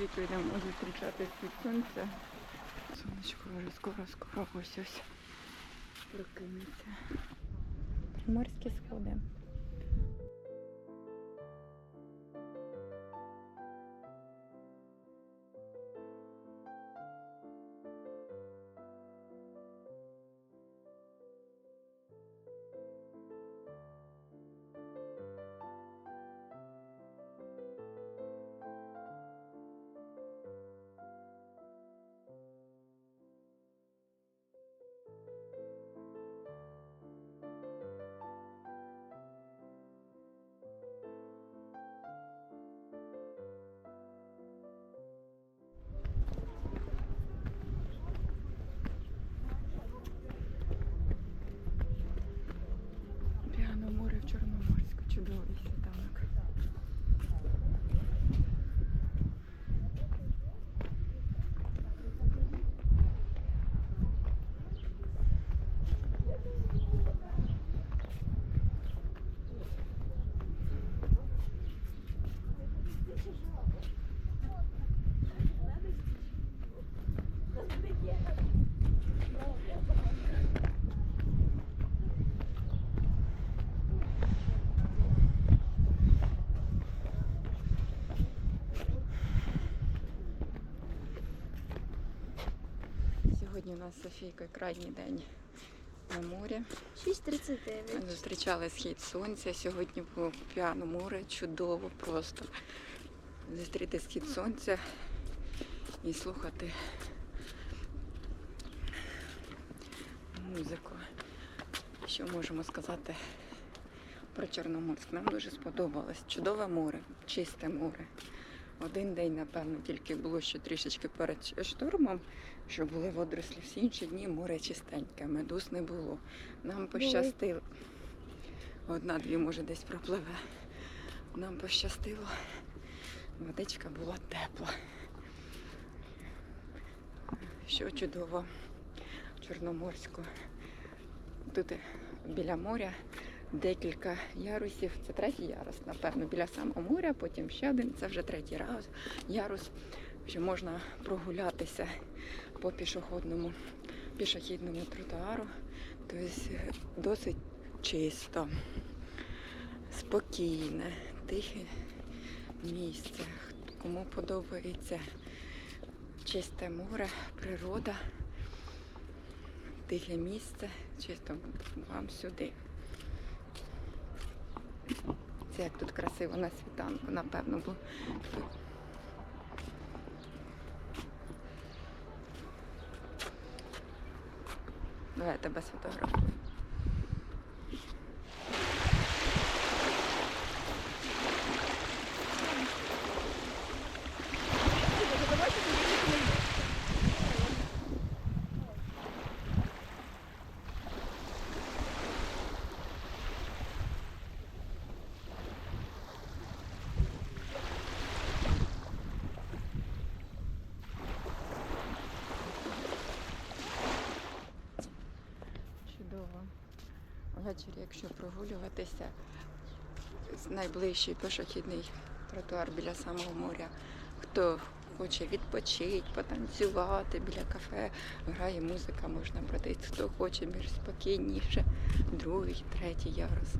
Софійкою йдемо зустрічати схід сонця. Сонечко вже скоро, скоро ось ось прокинеться. Приморські сходи. Чорноморську. Чудовий світанок. Сьогодні у нас з Софійкою крайній день на морі. 6.39. Зустрічали схід сонця. Сьогодні було п'яно море, чудово просто. Зустріти схід сонця і слухати музику. Що можемо сказати про Чорноморськ? Нам дуже сподобалось. Чудове море, чисте море. Один день, напевно, тільки було ще трішечки перед штормом, що були водорослі. Всі інші дні море чистеньке, медуз не було. Нам пощастило. Одна-дві, може, десь пропливе. Нам пощастило. Водичка була тепла. Що чудово Чорноморську. Тут біля моря декілька ярусів. Це третій ярус, напевно, біля самого моря, потім ще один. Це вже третій раз ярус, що можна прогулятися по пішохідному, пішохідному тротуару. Тобто е, досить чисто, спокійне, тихе місце. Кому подобається чисте море, природа, тихе місце, чисто вам сюди. Це як тут красиво на світанку, напевно, бо Давайте без я Ввечері, якщо прогулюватися, найближчий пішохідний тротуар біля самого моря. Хто хоче відпочити, потанцювати біля кафе, грає музика, можна пройти. Хто хоче більш спокійніше, другий, третій ярус.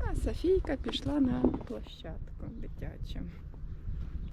А Софійка пішла на площадку дитячу.